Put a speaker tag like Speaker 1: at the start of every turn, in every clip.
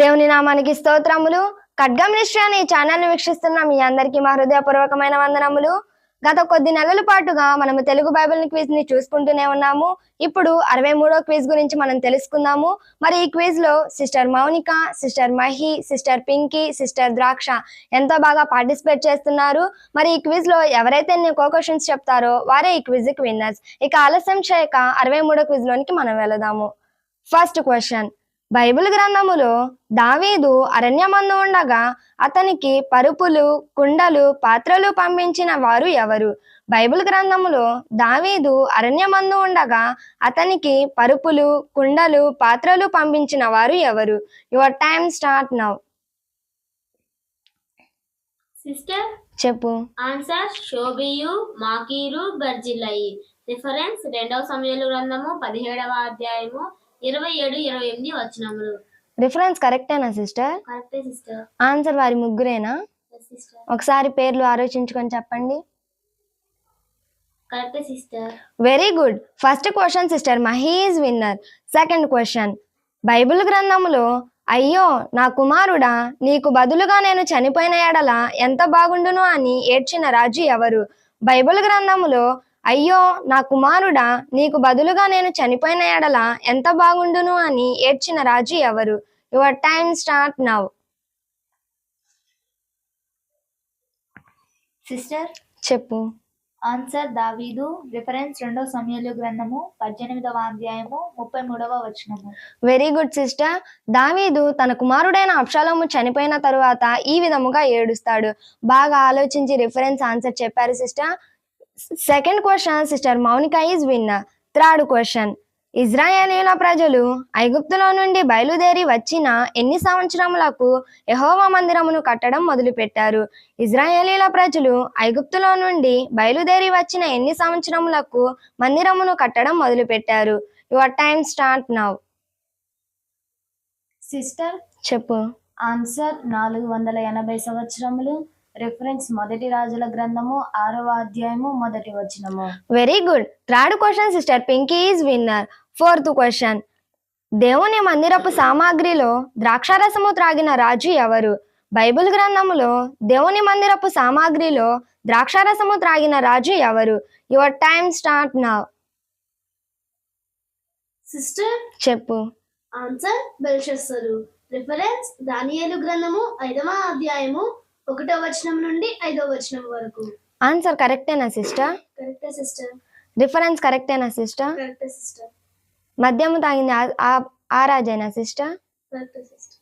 Speaker 1: దేవుని నామానికి స్తోత్రములు. ఖడ్గం నిశ్చయ అనే ఈ ఛానల్ వీక్షిస్తున్న మీ అందరికీ మా హృదయపూర్వకమైన వందనములు. గత కొద్ది నెలల పాటుగా మనము తెలుగు బైబిల్ క్విజ్ని చూసుకుంటూనే ఉన్నాము. ఇప్పుడు అరవై మూడో క్విజ్ గురించి మనం తెలుసుకుందాము. మరి ఈ క్విజ్లో sister Mounika sister Mahi sister Pinky sister Draksha ఎంతో బాగా పార్టిసిపేట్ చేస్తున్నారు. మరి ఈ క్విజ్లో ఎవరైతే కో క్వశ్చన్స్ చెప్తారో వారే ఈ క్విజ్కి విన్నర్స్. ఇక ఆలస్యం చేయక అరవై మూడో క్విజ్ లోనికి మనం వెళదాము. First question. బైబిల్ గ్రంథములో దావీదు అరణ్యమందు ఉండగా అతనికి పరుపులు కుండలు పాత్రలు పంపించిన వారు ఎవరు? బైబిల్ గ్రంథములో దావీదు అరణ్యమందు ఉండగా అతనికి పరుపులు కుండలు పాత్రలు పంపించిన వారు ఎవరు? Your time start now.
Speaker 2: Sister
Speaker 1: చెప్పు.
Speaker 2: ఆన్సర్ షోబియు మాకీరు బర్జిల్లయి. రిఫరెన్స్ రెండవ సమయాలు గ్రంథము పదిహేడవ అధ్యాయము ఇరవై ఏడు ఇరవై ఎనిమిది
Speaker 1: రిఫరెన్స్ కరెక్టేనా సిస్టర్
Speaker 2: కరెక్టే సిస్టర్
Speaker 1: ఆన్సర్ వారి ముగ్గురేనా?
Speaker 2: సిస్టర్
Speaker 1: ఒకసారి పేర్లు ఆలోచించుకొని చెప్పండి.
Speaker 2: కరెక్టే sister
Speaker 1: very good first question sister Mahi is winner second question Bible గ్రంథములో అయ్యో నా కుమారుడా నీకు బదులుగా నేను చనిపోయిన ఎడల ఎంత బాగుండును అని ఏడ్చిన రాజు ఎవరు? బైబిల్ గ్రంథములో అయ్యో నా కుమారుడా నీకు బదులుగా నేను చనిపోయిన ఎడల ఎంత బాగుండును అని ఏడ్చిన రాజు ఎవరు? Your time start now
Speaker 3: sister
Speaker 1: చెప్పు.
Speaker 3: ఆన్సర్ దావీదు రిఫరెన్స్ రెండవ సమయాలు గ్రంథము పద్దెనిమిదవ అధ్యాయము ముప్పై మూడవ వచనము.
Speaker 1: వెరీ గుడ్ సిస్టర్ దావీదు తన కుమారుడైన అప్షాలోము చనిపోయిన తరువాత ఈ విధముగా ఏడుస్తాడు. బాగా ఆలోచించి రిఫరెన్స్ ఆన్సర్ చెప్పారు sister second question sister Mounika is winner third question ఇజ్రాయేలీల ప్రజలు ఐగుప్తులో నుండి బయలుదేరి వచ్చిన ఎన్ని సంవత్సరములకు యెహోవా మందిరమును కట్టడం మొదలుపెట్టారు? ఇజ్రాయేలీల ప్రజలు ఐగుప్తులో నుండి బయలుదేరి వచ్చిన ఎన్ని సంవత్సరములకు మందిరమును కట్టడం మొదలుపెట్టారు? Your time start now
Speaker 3: sister
Speaker 1: చెప్పు.
Speaker 3: ఆన్సర్ నాలుగు వందల ఎనభై సంవత్సరములు. రిఫరెన్స్ మొదటి రాజుల గ్రంథము ఆరవ అధ్యాయము మొదటి వచనము.
Speaker 1: Very good third question sister Pinky is winner fourth question దేవుని మందిరపు సామాగ్రిలో ద్రాక్షారసము త్రాగిన రాజు ఎవరు? బైబిల్ గ్రంథములో దేవుని మందిరపు సామాగ్రిలో ద్రాక్షారసము త్రాగిన రాజు ఎవరు? Your time start now
Speaker 2: sister
Speaker 1: చెప్పు.
Speaker 2: ఆన్సర్ బెల్షస్సరు రిఫరెన్స్ దానియేలు గ్రంథము ఐదవ అధ్యాయము ఒకటో వచనం నుండి ఐదవ వచనం వరకు.
Speaker 1: ఆన్సర్ కరెక్టేనా సిస్టర్
Speaker 2: కరెక్టే సిస్టర్
Speaker 1: రిఫరెన్స్ కరెక్టేనా సిస్టర్
Speaker 2: కరెక్టే సిస్టర్
Speaker 1: మద్యము తాగింది ఆ- రాజేనా సిస్టర్
Speaker 2: కరెక్టే sister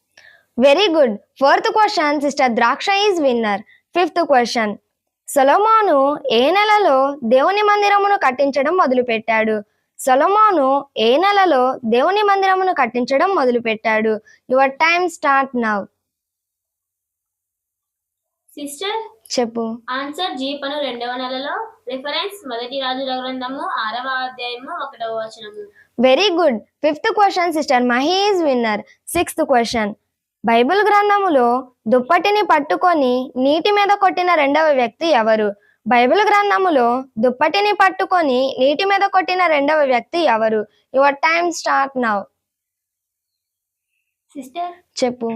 Speaker 1: very good fourth question sister Draksha is winner fifth question సొలొమోను ఏ నెలలో దేవుని మందిరమును కట్టించడం మొదలుపెట్టాడు? సొలొమోను ఏ నెలలో దేవుని మందిరమును కట్టించడం మొదలుపెట్టాడు? Your time start now
Speaker 2: sister
Speaker 1: చెప్పు.
Speaker 2: ఆన్సర్ జీపను రెండవ నెలలో. రిఫరెన్స్ మొదటి రాజుల గ్రంథము ఆరవ అధ్యాయము ఒకటవ వచనము.
Speaker 1: Very good fifth question sister Mahi is winner sixth question Bible గ్రంథములో దుప్పటిని పట్టుకొని నీటి మీద కొట్టిన రెండవ వ్యక్తి ఎవరు? బైబిల్ గ్రంథములో దుప్పటిని పట్టుకొని నీటి మీద కొట్టిన రెండవ వ్యక్తి ఎవరు? Your time start now
Speaker 3: sister
Speaker 1: చెప్పు.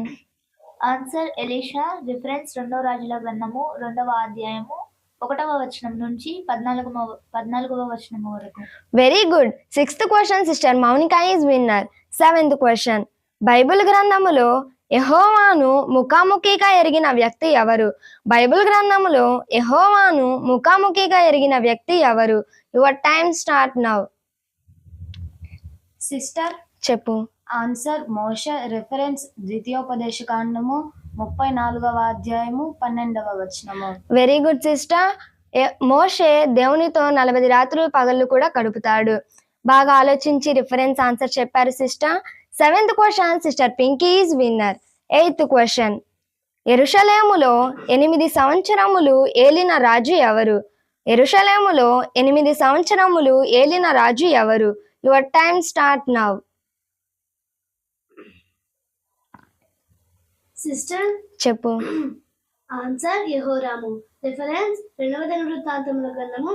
Speaker 3: ఆన్సర్ ఎలీషా రిఫరెన్స్ రెండవ రాజుల గ్రంథము రెండవ అధ్యాయము ఒకటవ వచనం నుంచి పద్నాలుగవ పద్నాలుగవ వచనము వరకు.
Speaker 1: Very good sixth question sister Mounika is winner seventh question Bible గ్రంథములో యెహోవాను ముఖాముఖిగా ఎరిగిన వ్యక్తి ఎవరు? బైబిల్ గ్రంథములో యెహోవాను ముఖాముఖిగా ఎరిగిన వ్యక్తి ఎవరు? Your time start now
Speaker 3: sister
Speaker 1: చెప్పు.
Speaker 3: ఆన్సర్ మోష రిఫరెన్స్ ద్వితీయోపదేశ కాండము ముప్పై నాలుగవ అధ్యాయము పన్నెండవ వచనము.
Speaker 1: వెరీ గుడ్ సిస్టర్ మోషే దేవునితో నలభై రాత్రులు పగళ్ళు కూడా గడుపుతాడు. బాగా ఆలోచించి రిఫరెన్స్ ఆన్సర్ చెప్పారు sister seventh question sister Pinky is winner eighth question ఎరుషలేములో ఎనిమిది సంవత్సరములు ఏలిన రాజు ఎవరు? ఎరుషలేములో ఎనిమిది సంవత్సరములు ఏలిన రాజు ఎవరు? Your time start now
Speaker 2: sister?
Speaker 1: చెప్పు.
Speaker 2: ఆన్సర్ యహోరాము. రిఫరెన్స్ రెండవ దినవృత్తాంతముల గ్రంథము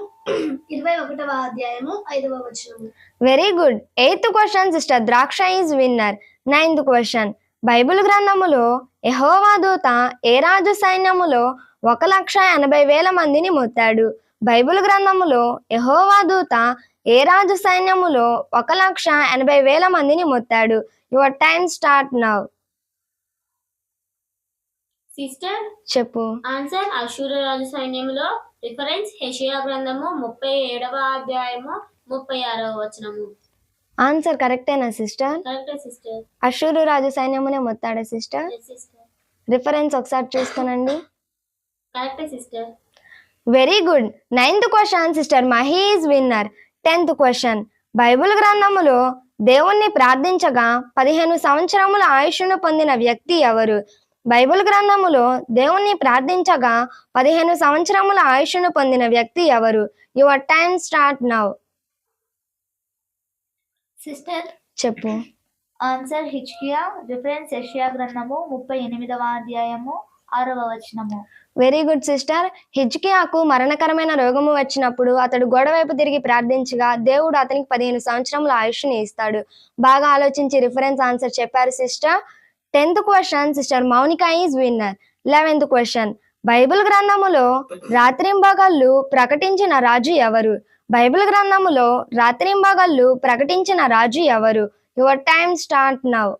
Speaker 2: ఇరవై ఒకటవ అధ్యాయము ఐదవ వచనము.
Speaker 1: Very good eighth question sister Draksha is winner ninth question Bible గ్రంథములో యెహోవా దూత ఏ రాజు సైన్యములో ఒక లక్ష ఎనభై వేల మందిని మొత్తాడు? బైబిల్ గ్రంథములో యెహోవా దూత ఏ రాజు సైన్యములో ఒక లక్ష ఎనభై వేల మందిని మొత్తాడు? Your time start now
Speaker 2: sister?
Speaker 1: చెప్పు.
Speaker 2: ఆన్సర్ అశూర రాజు సైన్యంలో రిఫరెన్స్ హెషియా గ్రంథము ముప్పై ఏడవ అధ్యాయము ముప్పై ఆరవ వచనము.
Speaker 1: ఆన్సర్ కరెక్టేనా సిస్టర్?
Speaker 2: కరెక్టే సిస్టర్.
Speaker 1: అశూరు రాజు సైన్యమునే మొత్తాడా సిస్టర్? రిఫరెన్స్ ఒకసారి చూసుకోనండి.
Speaker 2: కరెక్టే sister.
Speaker 1: Very good ninth question sister Mahi is winner tenth question Bible గ్రంథములో దేవుణ్ణి ప్రార్థించగా పదిహేను సంవత్సరముల ఆయుష్ను పొందిన వ్యక్తి ఎవరు? బైబిల్ గ్రంథములో దేవుణ్ణి ప్రార్థించగా పదిహేను సంవత్సరముల ఆయుష్ను పొందిన వ్యక్తి ఎవరు? Your time start now
Speaker 3: sister
Speaker 1: చెప్పు.
Speaker 3: ఆన్సర్ హిచ్కియా రిఫరెన్స్ యెషయా గ్రంథము ముప్పై ఎనిమిదవ అధ్యాయము ఆరవ వచనము.
Speaker 1: వెరీ గుడ్ సిస్టర్ హిజ్కియాకు మరణకరమైన రోగము వచ్చినప్పుడు అతడు గోడ వైపు తిరిగి ప్రార్థించగా దేవుడు అతనికి పదిహేను సంవత్సరముల ఆయుష్ని ఇస్తాడు. బాగా ఆలోచించి రిఫరెన్స్ ఆన్సర్ చెప్పారు sister tenth question sister Mounika is winner. Eleventh question. Bible గ్రంథములో రాత్రింబగళ్ళు ప్రకటించిన రాజు ఎవరు? బైబిల్ గ్రంథములో రాత్రింబగళ్ళు ప్రకటించిన రాజు ఎవరు? Your time start now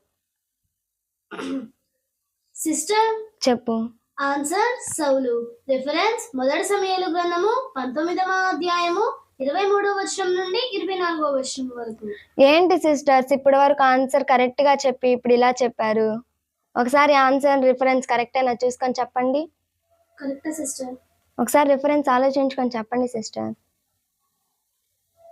Speaker 4: sister
Speaker 1: చెప్పు.
Speaker 4: ఆన్సర్ సౌలు. రిఫరెన్స్ మొదటి సమయాలు గ్రంథము పంతొమ్మిదవ అధ్యాయము ఇరవై మూడవ వచనం నుండి ఇరవై నాలుగవ వచనం వరకు.
Speaker 1: ఏంటి సిస్టర్స్? ఇప్పటి వరకు ఆన్సర్ కరెక్ట్గా చెప్పి ఇప్పుడు ఇలా చెప్పారు. ఒకసారి ఆన్సర్ రిఫరెన్స్ కరెక్టేనా చూసుకొని చెప్పండి.
Speaker 4: కరెక్ట్ సిస్టర్
Speaker 1: ఒకసారి రిఫరెన్స్ ఆలోచించుకొని చెప్పండి sister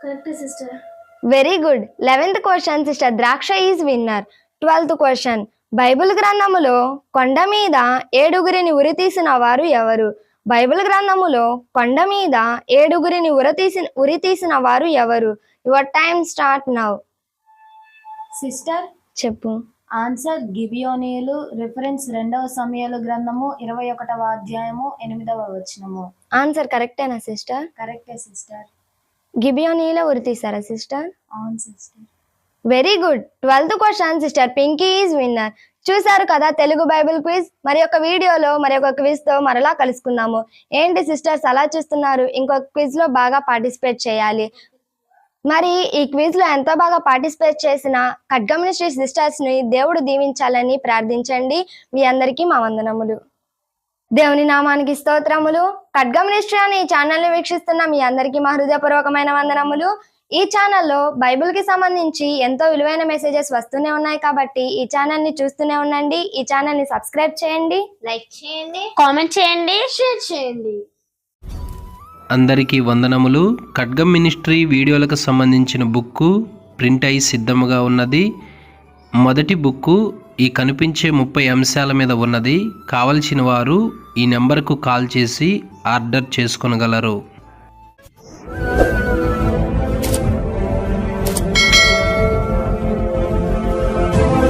Speaker 4: correct sister
Speaker 1: very good eleventh question sister Draksha is winner twelfth question Bible గ్రంథములో కొండ మీద ఏడుగురిని ఉరితీసిన వారు ఎవరు? బైబిల్ గ్రంథములో కొండ మీద ఏడుగురిని ఉరతీసిన ఉరితీసిన వారు ఎవరు? Your time start now
Speaker 5: sister
Speaker 1: చెప్పు.
Speaker 5: ఆన్సర్ గిబియోనీయులు రిఫరెన్స్ రెండవ సమయాలు గ్రంథము ఇరవై ఒకటవ అధ్యాయము ఎనిమిదవ వచనము.
Speaker 1: ఆన్సర్ కరెక్టేనా సిస్టర్
Speaker 5: కరెక్టే సిస్టర్
Speaker 1: గిబియోనీలో ఉరితీసారా సిస్టర్
Speaker 5: అవును sister
Speaker 1: very good twelfth question sister Pinky is winner చూశారు కదా తెలుగు బైబిల్ క్విజ్? మరి ఒక వీడియోలో మరి ఒక క్విజ్తో మరలా కలుసుకుందాము. ఏంటి సిస్టర్స్ అలా చూస్తున్నారు? ఇంకొక క్విజ్లో బాగా పార్టిసిపేట్ చేయాలి. మరి ఈ క్విజ్లో ఎంతో బాగా పార్టిసిపేట్ చేసిన ఖడ్గమినిస్ట్రీ సిస్టర్స్ని దేవుడు దీవించాలని ప్రార్థించండి. మీ అందరికీ మా వందనములు. దేవుని నామానికి స్తోత్రములు. ఖడ్గమినిస్ట్రీ అనే ఈ ఛానల్ని వీక్షిస్తున్న మీ అందరికీ మా హృదయపూర్వకమైన వందనములు. ఈ ఛానల్లో బైబిల్కి సంబంధించి ఎంతో విలువైన మెసేజెస్ వస్తూనే ఉన్నాయి కాబట్టి ఈ ఛానల్ని చూస్తూనే ఉండండి. ఈ ఛానల్ని సబ్స్క్రైబ్ చేయండి.
Speaker 4: లైక్ చేయండి
Speaker 2: కామెంట్ చేయండి
Speaker 4: షేర్ చేయండి.
Speaker 6: అందరికీ వందనములు. ఖడ్గం మినిస్ట్రీ వీడియోలకు సంబంధించిన బుక్కు ప్రింట్ అయి సిద్ధముగా ఉన్నది. మొదటి బుక్కు ఈ కనిపించే ముప్పై అంశాల మీద ఉన్నది. కావలసిన వారు ఈ నెంబర్కు కాల్ చేసి ఆర్డర్ చేసుకొనగలరు.